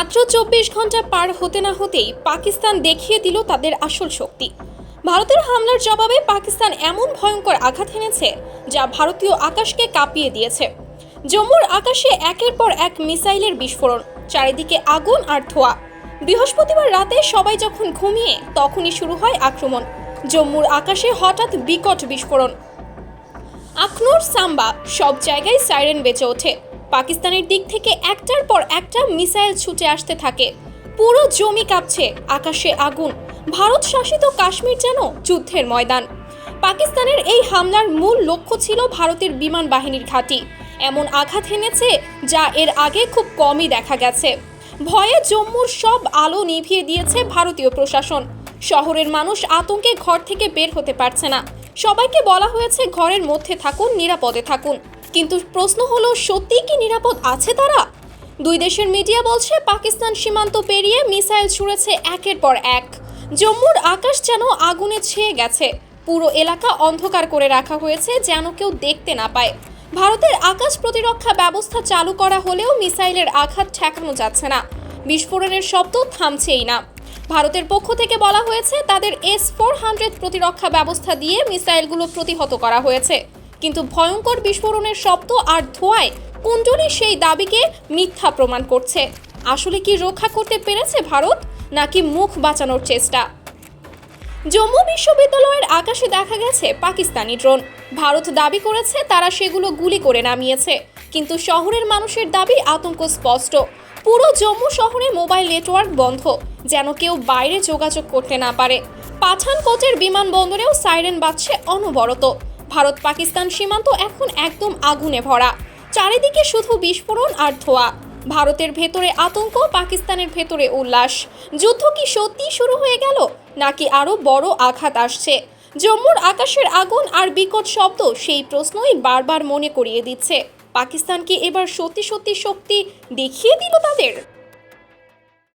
মাত্র চব্বিশ ঘণ্টা পার হতে না হতেই পাকিস্তান দেখিয়ে দিল তাদের আসল শক্তি। ভারতের হামলার জবাবে পাকিস্তান এমন ভয়ঙ্কর আঘাত হেনেছে যা ভারতীয় আকাশকে কাঁপিয়ে দিয়েছে। জম্মুর আকাশে একের পর এক মিসাইলের বিস্ফোরণ, চারিদিকে আগুন আর ধোঁয়া। বৃহস্পতিবার রাতে সবাই যখন ঘুমিয়ে, তখনই শুরু হয় আক্রমণ। জম্মুর আকাশে হঠাৎ বিকট বিস্ফোরণ। আখনোর সাম্বা সব জায়গায় সাইরেন বেঁচে ওঠে। পাকিস্তানের দিক থেকে একটার পর একটা মিসাইল ছুটে আসতে থাকে। পুরো জমি কাঁপছে, আকাশে আগুন। ভারত শাসিত কাশ্মীর যেন যুদ্ধের ময়দান। পাকিস্তানের এই হামলার মূল লক্ষ্য ছিল ভারতের বিমান বাহিনীর ঘাঁটি। এমন আঘাত হেনেছে যা এর আগে খুব কমই দেখা গেছে। ভয়ে জম্মুর সব আলো নিভিয়ে দিয়েছে ভারতীয় প্রশাসন। শহরের মানুষ আতঙ্কে ঘর থেকে বের হতে পারছে না। সবাইকে বলা হয়েছে ঘরের মধ্যে থাকুন, নিরাপদে থাকুন। কিন্তু প্রশ্ন হলো সত্যিই কি নিরাপদ আছে তারা? দুই দেশের মিডিয়া বলছে, পাকিস্তান সীমান্ত পেরিয়ে মিসাইল ছুঁড়েছে একের পর এক। জম্মুর আকাশ যেন আগুনে ছেয়ে গেছে। পুরো এলাকা অন্ধকার করে রাখা হয়েছে যেন কেউ দেখতে না পায়। ভারতের আকাশ প্রতিরক্ষা ব্যবস্থা চালু করা হলেও মিসাইলের আঘাত ঠেকানো যাচ্ছে না। বিস্ফোরণের শব্দ থামছেই না। ভারতের পক্ষ থেকে বলা হয়েছে, তাদের এস ফোর হান্ড্রেড প্রতিরক্ষা ব্যবস্থা দিয়ে মিসাইলগুলো প্রতিহত করা হয়েছে। কিন্তু ভয়ঙ্কর বিস্ফোরণের শব্দ আর ধোঁয়ায় কুণ্ডলী সেই দাবিকে মিথ্যা প্রমাণ করছে। আসলে কি রক্ষা করতে পেরেছে ভারত, নাকি মুখ বাঁচানোর চেষ্টা? জম্মু বিশ্ববিদ্যালয়ের আকাশে দেখা গেছে পাকিস্তানি ড্রোন। ভারত দাবি করেছে তারা সেগুলো গুলি করে নামিয়েছে, কিন্তু শহরের মানুষের দাবি আতঙ্ক স্পষ্ট। পুরো জম্মু শহরে মোবাইল নেটওয়ার্ক বন্ধ, যেন কেউ বাইরে যোগাযোগ করতে না পারে। পাঠানকোটের বিমানবন্দরেও সাইরেন বাজছে অনবরত। ভারত পাকিস্তান সীমান্ত এখন একদম আগুনে ভরা। চারিদিকে শুধু বিস্ফোরণ আর ধোঁয়া। ভারতের ভেতরে আতঙ্ক, পাকিস্তানের ভেতরে উল্লাস। যুদ্ধ কি সত্যি শুরু হয়ে গেল, নাকি আরও বড় আঘাত আসছে? জম্মুর আকাশের আগুন আর বিকট শব্দ সেই প্রশ্নই বারবার মনে করিয়ে দিচ্ছে। পাকিস্তান কি এবার সত্যি সত্যি শক্তি দেখিয়ে দিল তাদের?